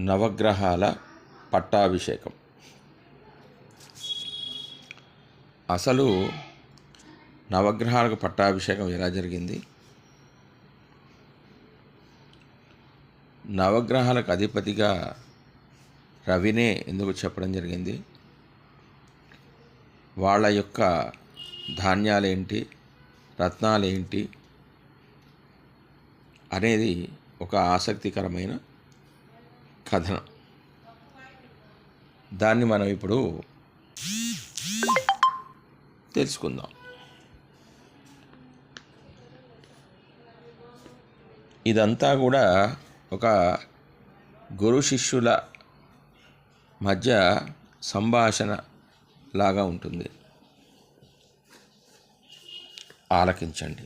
నవగ్రహాల పట్టాభిషేకం. అసలు నవగ్రహాలకు పట్టాభిషేకం ఎలా జరిగింది? నవగ్రహాలకు అధిపతిగా రవినే ఎందుకు చెప్పడం జరిగింది? వాళ్ళ యొక్క ధాన్యాలేంటి? రత్నాలేంటి? అనేది ఒక ఆసక్తికరమైన కథనం. దాన్ని మనం ఇప్పుడు తెలుసుకుందాం. ఇదంతా కూడా ఒక గురు శిష్యుల మధ్య సంభాషణ లాగా ఉంటుంది. ఆలకించండి.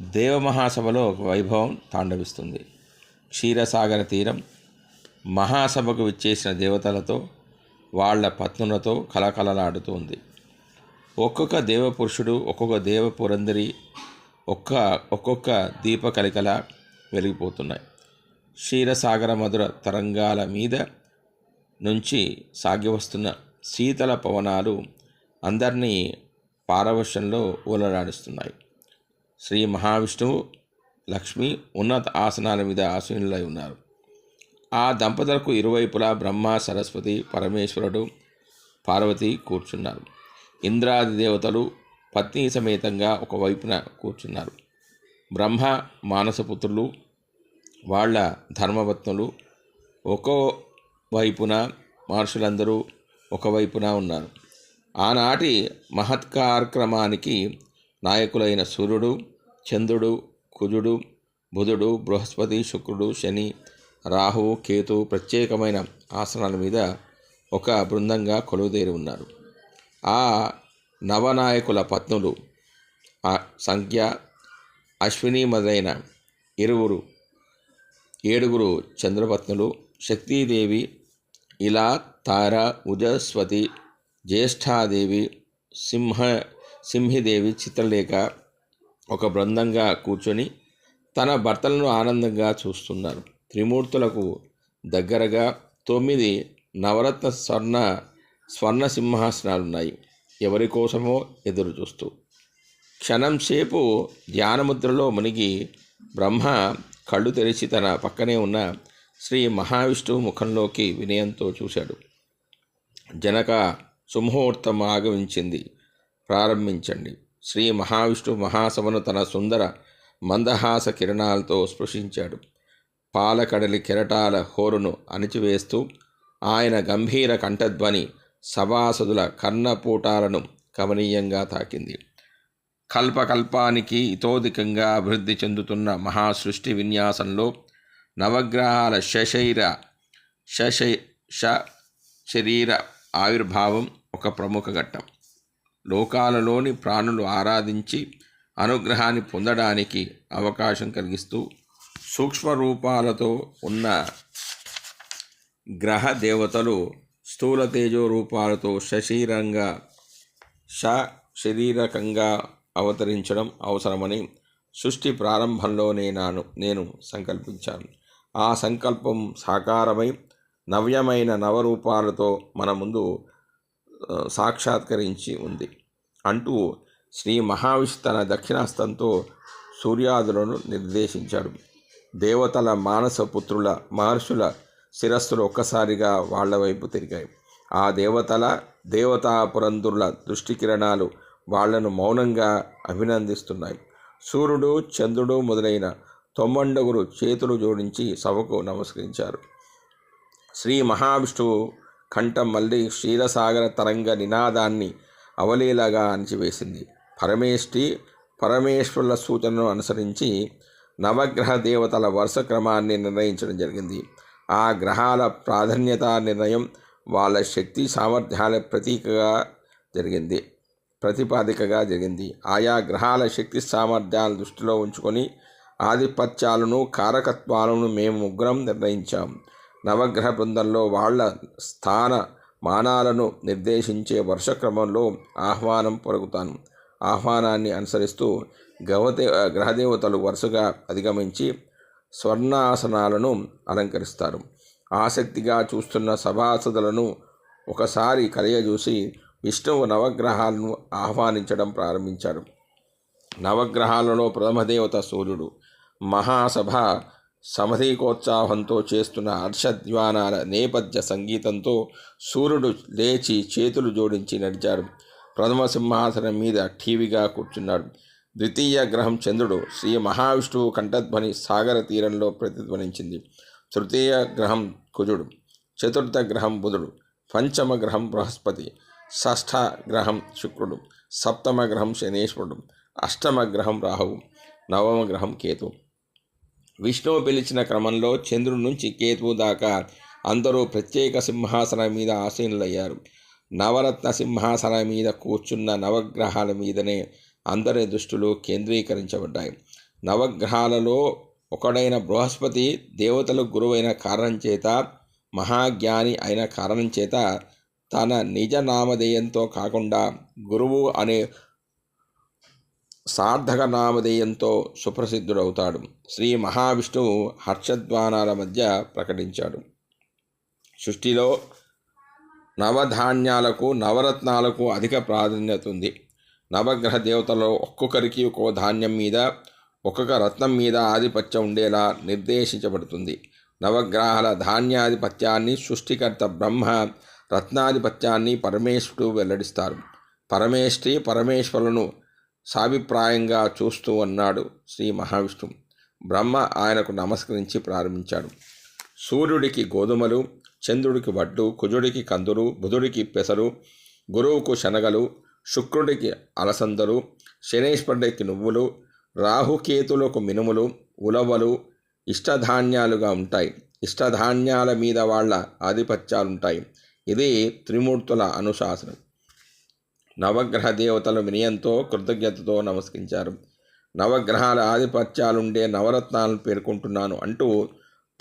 దేవమహాసభలో ఒక వైభవం తాండవిస్తుంది. క్షీరసాగర తీరం మహాసభకు విచ్చేసిన దేవతలతో వాళ్ళ పత్నులతో కలకలలాడుతుంది ఒక్కొక్క దేవపురుషుడు ఒక్కొక్క దేవపురందరి ఒక్క ఒక్కొక్క దీప కలికల వెలిగిపోతున్నాయి. క్షీరసాగర మధుర తరంగాల మీద నుంచి సాగి వస్తున్న శీతల పవనాలు అందరినీ పారవశంలో ఊలలాడిస్తున్నాయి శ్రీ మహావిష్ణువు లక్ష్మి ఉన్నత ఆసనాల మీద ఆసీనులై ఉన్నారు. ఆ దంపతులకు ఇరువైపులా బ్రహ్మ సరస్వతి పరమేశ్వరుడు పార్వతి కూర్చున్నారు. ఇంద్రాది దేవతలు పత్ని సమేతంగా ఒకవైపున కూర్చున్నారు. బ్రహ్మ మానసపుత్రులు వాళ్ళ ధర్మపత్నులు ఒక్కో వైపున మహర్షులందరూ ఒకవైపున ఉన్నారు. ఆనాటి మహత్ కార్యక్రమానికి నాయకులైన సూర్యుడు చంద్రుడు కుజుడు బుధుడు బృహస్పతి శుక్రుడు శని రాహు కేతు ప్రత్యేకమైన ఆసనాల మీద ఒక బృందంగా కొలువుదేరి ఉన్నారు. ఆ నవనాయకుల పత్నులు ఆ సంఖ్య అశ్విని మొదలైన ఇరువురు ఏడుగురు చంద్రపత్నులు శక్తీదేవి ఇలా తార ఉజస్వతి జ్యేష్ఠాదేవి సింహ సింహిదేవి చిత్రలేఖ ఒక బృందంగా కూర్చొని తన భర్తలను ఆనందంగా చూస్తున్నారు. త్రిమూర్తులకు దగ్గరగా తొమ్మిది నవరత్న స్వర్ణ స్వర్ణ సింహాసనాలు ఉన్నాయి ఎవరి కోసమో ఎదురు చూస్తూ. క్షణం సేపు ధ్యానముద్రలో మునిగి బ్రహ్మ కళ్ళు తెరిచి తన పక్కనే ఉన్న శ్రీ మహావిష్ణువు ముఖంలోకి వినయంతో చూశాడు. జనక సుముహూర్తం ఆగమించింది. ప్రారంభించండి. శ్రీ మహావిష్ణు మహాసభను తన సుందర మందహాస కిరణాలతో స్పృశించాడు. పాలకడలి కెరటాల హోరును అణిచివేస్తూ ఆయన గంభీర కంఠధ్వని సభాసదుల కర్ణపూటాలను కమనీయంగా తాకింది. కల్పకల్పానికి ఇతోధికంగా అభివృద్ధి చెందుతున్న మహాసృష్టి విన్యాసంలో నవగ్రహాల శశైర శశై శరీర ఆవిర్భావం ఒక ప్రముఖ ఘట్టం. లోకాలలోని ప్రాణులు ఆరాధించి అనుగ్రహాన్ని పొందడానికి అవకాశం కలిగిస్తూ సూక్ష్మ రూపాలతో ఉన్న గ్రహ దేవతలు స్థూల తేజో రూపాలతో శశీరంగా ష శరీరకంగా అవతరించడం అవసరమని సృష్టి ప్రారంభంలోనే నాను నేను సంకల్పించాను. ఆ సంకల్పం సాకారమై నవ్యమైన నవరూపాలతో మన ముందు సాక్షాత్కరించి ఉంది. అంటూ శ్రీ మహావిష్ణు తన దక్షిణాస్తంతో సూర్యాదులను నిర్దేశించాడు. దేవతల మానసపుత్రుల మహర్షుల శిరస్సులు ఒక్కసారిగా వాళ్ళ వైపు తిరిగాయి. ఆ దేవతల దేవతా పురంధుల దృష్టి కిరణాలు వాళ్ళను మౌనంగా అభినందిస్తున్నాయి. సూర్యుడు చంద్రుడు మొదలైన తొమ్మండగురు చేతులు జోడించి సభకు నమస్కరించారు. శ్రీ మహావిష్ణువు కంఠం మళ్ళీ క్షీరసాగర తరంగ నినాదాన్ని అవలీలగా అణిచివేసింది. పరమేష్టి పరమేశ్వరుల సూచనను అనుసరించి నవగ్రహ దేవతల వరుస క్రమాన్ని నిర్ణయించడం జరిగింది. ఆ గ్రహాల ప్రాధాన్యత నిర్ణయం వాళ్ళ శక్తి సామర్థ్యాల ప్రతీకగా జరిగింది. ప్రతిపాదికగా జరిగింది. ఆయా గ్రహాల శక్తి సామర్థ్యాలను దృష్టిలో ఉంచుకొని ఆధిపత్యాలను కారకత్వాలను మేము ముగ్గురం నిర్ణయించాం. నవగ్రహ బృందంలో వాళ్ళ స్థాన మానాలను నిర్దేశించే వర్షక్రమంలో ఆహ్వానం పొరుగుతాను. ఆహ్వానాన్ని అనుసరిస్తూ గవదే గ్రహదేవతలు వరుసగా అధిగమించి స్వర్ణాసనాలను అలంకరిస్తారు. ఆసక్తిగా చూస్తున్న సభాసదులను ఒకసారి కలియజూసి విష్ణువు నవగ్రహాలను ఆహ్వానించడం ప్రారంభించాడు. నవగ్రహాలలో ప్రథమదేవత సూర్యుడు. మహాసభ సమధికోత్సాహంతో చేస్తున్న హర్షధ్వానాల నేపథ్య సంగీతంతో సూర్యుడు లేచి చేతులు జోడించి నడిచాడు. ప్రథమ సింహాసనం మీద ఠీవిగా కూర్చున్నాడు. ద్వితీయ గ్రహం చంద్రుడు శ్రీ మహావిష్ణువు కంఠధ్వని సాగర తీరంలో ప్రతిధ్వనించింది. తృతీయ గ్రహం కుజుడు చతుర్థ గ్రహం బుధుడు పంచమ గ్రహం బృహస్పతి షష్ఠ గ్రహం శుక్రుడు సప్తమ గ్రహం శనేశ్వరుడు అష్టమ గ్రహం రాహువు నవమ గ్రహం కేతు విష్ణువు పిలిచిన క్రమంలో చంద్రుడి నుంచి కేతువు దాకా అందరూ ప్రత్యేక సింహాసనం మీద ఆసీనులయ్యారు. నవరత్న సింహాసనం మీద కూర్చున్న నవగ్రహాల మీదనే అందరి దృష్టిలో కేంద్రీకరించబడ్డాయి. నవగ్రహాలలో ఒకడైన బృహస్పతి దేవతలకు గురువైన కారణం చేత మహాజ్ఞాని అయిన కారణం చేత తన నిజ నామధేయంతో కాకుండా గురువు అనే సార్థక నామధేయంతో సుప్రసిద్ధుడవుతాడు. శ్రీ మహావిష్ణువు హర్షద్వానాల మధ్య ప్రకటించాడు. సృష్టిలో నవధాన్యాలకు నవరత్నాలకు అధిక ప్రాధాన్యత ఉంది. నవగ్రహ దేవతలో ఒక్కొక్కరికి ఒక్కో ధాన్యం మీద ఒక్కొక్క రత్నం మీద ఆధిపత్యం ఉండేలా నిర్దేశించబడుతుంది. నవగ్రహాల ధాన్యాధిపత్యాన్ని సృష్టికర్త బ్రహ్మ రత్నాధిపత్యాన్ని పరమేశ్వరుడు వెల్లడిస్తారు. పరమేశ్వరి పరమేశ్వరులను సాభిప్రాయంగా చూస్తూ అన్నాడు శ్రీ మహావిష్ణువు బ్రహ్మ ఆయనకు నమస్కరించి ప్రారంభించాడు. సూర్యుడికి గోధుమలు చంద్రుడికి వడ్డు కుజుడికి కందులు బుధుడికి పెసరు గురువుకు శనగలు శుక్రుడికి అలసందలు శనేశ్వరుడికి నువ్వులు రాహుకేతులకు మినుములు ఉలవలు ఇష్టధాన్యాలుగా ఉంటాయి. ఇష్టధాన్యాల మీద వాళ్ళ ఆధిపత్యాలుంటాయి. ఇది త్రిమూర్తుల అనుశాసనం. నవగ్రహ దేవతలు వినయంతో కృతజ్ఞతతో నమస్కరించారు. నవగ్రహాల ఆధిపత్యాలుండే నవరత్నాలను పేర్కొంటున్నాను అంటూ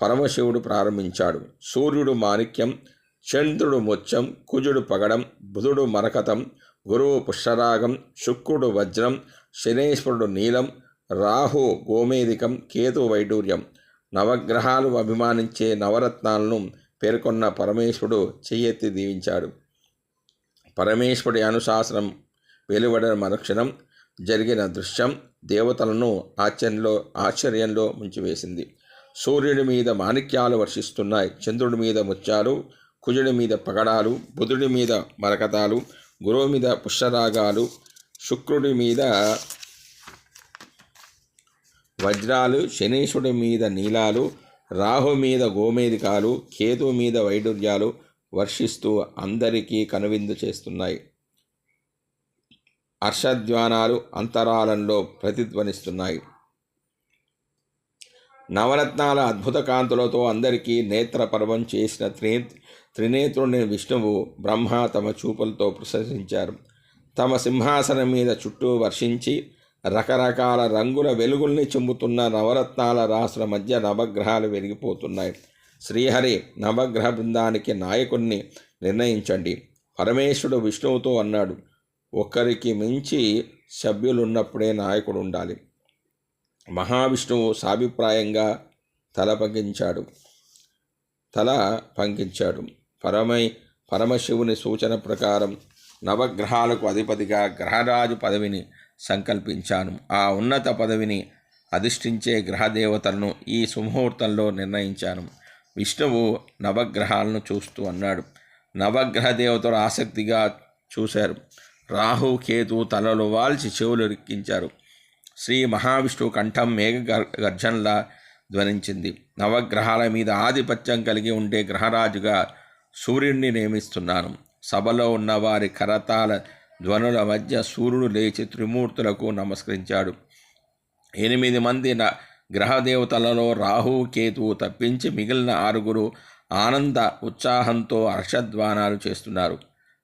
పరమశివుడు ప్రారంభించాడు. సూర్యుడు మాణిక్యం చంద్రుడు ముత్యం కుజుడు పగడం బుధుడు మరకతం గురువు పుష్యరాగం శుక్రుడు వజ్రం శనేశ్వరుడు నీలం రాహు గోమేదికం కేతు వైడూర్యం. నవగ్రహాలు అభిమానించే నవరత్నాలను పేర్కొన్న పరమేశ్వరుడు చెయ్యెత్తి దీవించాడు. పరమేశ్వరుడి అనుశాసనం వెలువడిన మరుక్షణం జరిగిన దృశ్యం దేవతలను ఆశ్చర్యంలో ఆశ్చర్యంలో ముంచివేసింది. సూర్యుడి మీద మాణిక్యాలు వర్షిస్తున్నాయి. చంద్రుడి మీద ముత్యాలు కుజుడి మీద పగడాలు బుధుడి మీద మరకతాలు గురువు మీద పుష్యరాగాలు శుక్రుడి మీద వజ్రాలు శనీశుడి మీద నీలాలు రాహు మీద గోమేదికాలు కేతు మీద వైడూర్యాలు వర్షిస్తూ అందరికీ కనువిందు చేస్తున్నాయి. హర్షధ్వానాలు అంతరాలంలో ప్రతిధ్వనిస్తున్నాయి. నవరత్నాల అద్భుత కాంతులతో అందరికీ నేత్రపర్వం చేసిన త్రి త్రినేత్రుని విష్ణువు బ్రహ్మ తమ చూపులతో ప్రశంసించారు తమ సింహాసనం మీద చుట్టూ వర్షించి రకరకాల రంగుల వెలుగుల్ని చెంబుతున్న నవరత్నాల రాసుల మధ్య నవగ్రహాలు వెలిగిపోతున్నాయి. శ్రీహరి నవగ్రహ బృందానికి నాయకుణ్ణి నిర్ణయించండి. పరమేశ్వరుడు విష్ణువుతో అన్నాడు ఒకరికి మించి సభ్యులున్నప్పుడే నాయకుడు ఉండాలి మహావిష్ణువు సాభిప్రాయంగా తల పంకించాడు తల పంకించాడు పరమై పరమశివుని సూచన ప్రకారం నవగ్రహాలకు అధిపతిగా గ్రహరాజు పదవిని సంకల్పించాను. ఆ ఉన్నత పదవిని అధిష్ఠించే గ్రహదేవతలను ఈ సుముహూర్తంలో నిర్ణయించాను. విష్ణువు నవగ్రహాలను చూస్తూ అన్నాడు. నవగ్రహ దేవతలు ఆసక్తిగా చూశారు. రాహు కేతు తలలు వాల్చి చెవులు రిక్కించారు. శ్రీ మహావిష్ణువు కంఠం మేఘ గర్జనలా ధ్వనించింది. నవగ్రహాల మీద ఆధిపత్యం కలిగి ఉండే గ్రహరాజుగా సూర్యుడిని నియమిస్తున్నాను. సభలో ఉన్న వారి కరతాల ధ్వనుల మధ్య సూర్యుడు లేచి త్రిమూర్తులకు నమస్కరించాడు. ఎనిమిది మంది న గ్రహదేవతలలో రాహు కేతువు తప్పించి మిగిలిన ఆరుగురు ఆనంద ఉత్సాహంతో హర్షధ్వానాలు చేస్తున్నారు.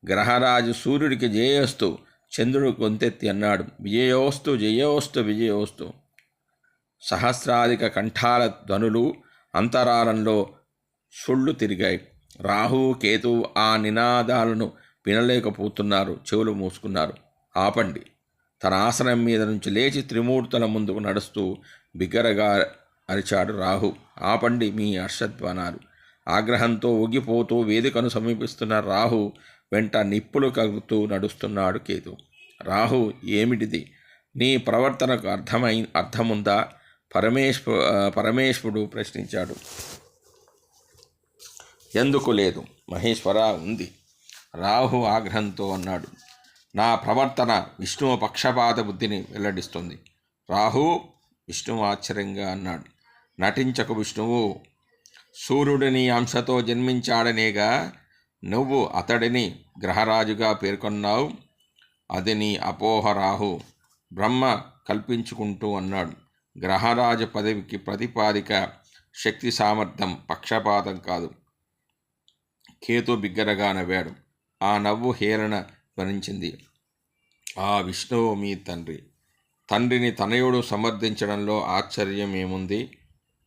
గ్రహరాజు సూర్యుడికి జయస్తూ చంద్రుడు గొంతెత్తి అన్నాడు విజయోస్తు జయోస్తు విజయోస్తు. సహస్రాధిక కంఠాల ధ్వనులు అంతరాలంలో సుళ్ళు తిరిగాయి. రాహు కేతు ఆ నినాదాలను వినలేకపోతున్నారు చెవులు మూసుకున్నారు. ఆపండి. తన ఆసనం మీద నుంచి లేచి త్రిమూర్తుల ముందుకు నడుస్తూ బిగ్గరగా అరిచాడు రాహు. ఆపండి మీ హర్షధ్వానాలు. ఆగ్రహంతో ఊగిపోతూ వేదికను సమీపిస్తున్న రాహు వెంట నిప్పులు కలుగుతూ నడుస్తున్నాడు కేతు. రాహు ఏమిటిది? నీ ప్రవర్తనకు అర్థమై అర్థముందా? పరమేశ్వ పరమేశ్వరుడు ప్రశ్నించాడు. ఎందుకు లేదు? మహేశ్వర ఉంది. రాహు ఆగ్రహంతో అన్నాడు. నా ప్రవర్తన విష్ణువు పక్షపాత బుద్ధిని వెల్లడిస్తుంది. రాహు విష్ణువు ఆశ్చర్యంగా అన్నాడు. నటించకు విష్ణువు. సూర్యుడిని అంశతో జన్మించాడనేగా నువ్వు అతడిని గ్రహరాజుగా పేర్కొన్నావు. అది నీ అపోహ రాహు. బ్రహ్మ కల్పించుకుంటూ అన్నాడు. గ్రహరాజు పదవికి ప్రతిపాదిక శక్తి సామర్థ్యం పక్షపాతం కాదు. కేతు బిగ్గరగా నవ్వాడు. ఆ నవ్వు హేళన ధ్వనించింది. ఆ విష్ణువు మీ తండ్రి. తండ్రిని తనయుడు సమర్థించడంలో ఆశ్చర్యం ఏముంది?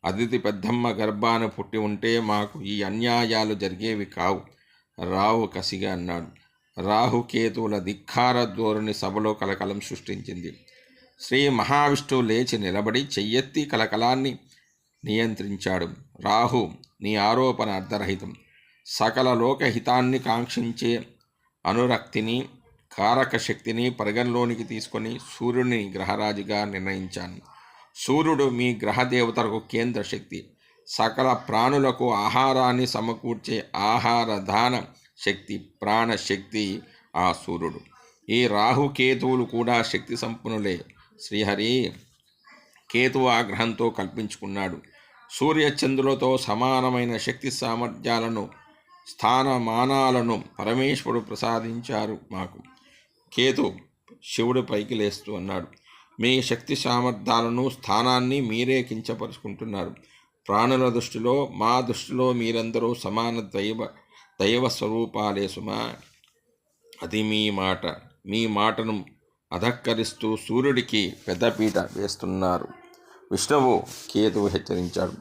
అదితి పెద్దమ్మ గర్భాన పుట్టి ఉంటే మాకు ఈ అన్యాయాలు జరిగేవి కావు. రావు కసిగా అన్నాడు. రాహుకేతువుల ధిక్కార ధోరణి సభలో కలకలం సృష్టించింది. శ్రీ మహావిష్ణువు లేచి నిలబడి చెయ్యెత్తి కలకలాన్ని నియంత్రించాడు. రాహు నీ ఆరోపణ అర్ధరహితం సకల లోకహితాన్ని కాంక్షించే అనురక్తిని కారక శక్తిని పరిగణలోనికి తీసుకొని సూర్యుని గ్రహరాజుగా నిర్ణయించాను. సూర్యుడు మీ గ్రహదేవతలకు కేంద్ర శక్తి. సకల ప్రాణులకు ఆహారాన్ని సమకూర్చే ఆహార దాన శక్తి ప్రాణశక్తి ఆ సూర్యుడు. ఈ రాహుకేతువులు కూడా శక్తి సంపన్నులే. శ్రీహరి కేతువు ఆగ్రహంతో కల్పించుకున్నాడు. సూర్యచంద్రులతో సమానమైన శక్తి సామర్థ్యాలను స్థానమానాలను పరమేశ్వరుడు ప్రసాదించారు మాకు. కేతు శివుడు పైకి లేస్తూ అన్నాడు. మీ శక్తి సామర్థ్యాలను స్థానాన్ని మీరే కించపరుచుకుంటున్నారు. ప్రాణుల దృష్టిలో మా దృష్టిలో మీరందరూ సమాన దైవ దైవ స్వరూపాలే సుమా. అది మీ మాట. మీ మాటను అధక్కరిస్తూ సూర్యుడికి పెద్దపీట వేస్తున్నారు. విష్ణువు కేతువు హెచ్చరించాడు.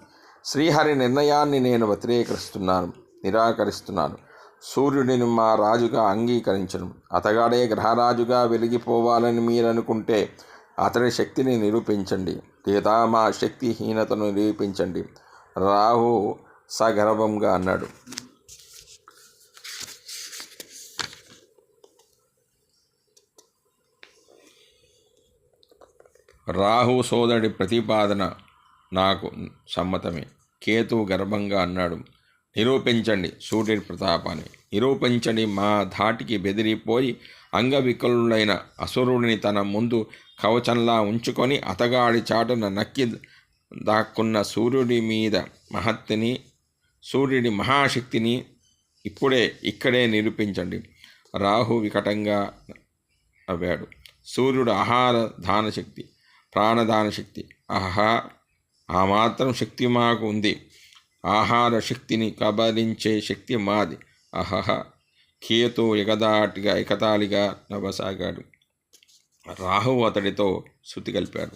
శ్రీహరి నిర్ణయాన్ని నేను వ్యతిరేకరిస్తున్నాను నిరాకరిస్తున్నాను. సూర్యుడిని మా రాజుగా అంగీకరించను. అతగాడే గ్రహరాజుగా వెలిగిపోవాలని మీరు అనుకుంటే అతడి శక్తిని నిరూపించండి. లేదా మా శక్తిహీనతను నిరూపించండి. రాహు సగర్వంగా అన్నాడు. రాహు సోదరుడి ప్రతిపాదన నాకు సమ్మతమే. కేతు గర్భంగా అన్నాడు. నిరూపించండి సూర్యుడి ప్రతాపాన్ని. నిరూపించండి మా ధాటికి బెదిరిపోయి అంగవికలుడైన అసురుడిని తన ముందు కవచంలా ఉంచుకొని అతగాడి చాటున నక్కి దాక్కున్న సూర్యుడి మీద మహత్తిని సూర్యుడి మహాశక్తిని ఇప్పుడే ఇక్కడే నిరూపించండి. రాహు వికటంగా అవ్వాడు సూర్యుడు ఆహార దాన శక్తి ప్రాణదాన శక్తి ఆహా ఆ మాత్రం శక్తి మాకు ఉంది. ఆహార శక్తిని కబలించే శక్తి మాది. అహహ. కేతు ఎగదాటిగా ఎకతాళిగా నవ్వసాగాడు. రాహు అతడితో శృతి కలిపాడు.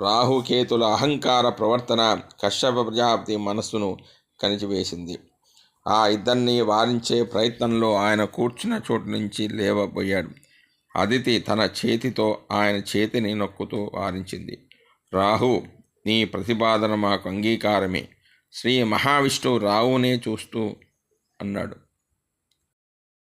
రాహుకేతుల అహంకార ప్రవర్తన కశ్యప ప్రజాపతి మనస్సును కనిచివేసింది ఆ ఇద్దరిని వారించే ప్రయత్నంలో ఆయన కూర్చున్న చోటు నుంచి లేవబోయాడు. అదితి తన చేతితో ఆయన చేతిని నొక్కుతూ వారించింది. రాహు నీ ప్రతిపాదన మాకు అంగీకారమే. శ్రీ మహావిష్ణువు రావునే చూస్తూ అన్నాడు.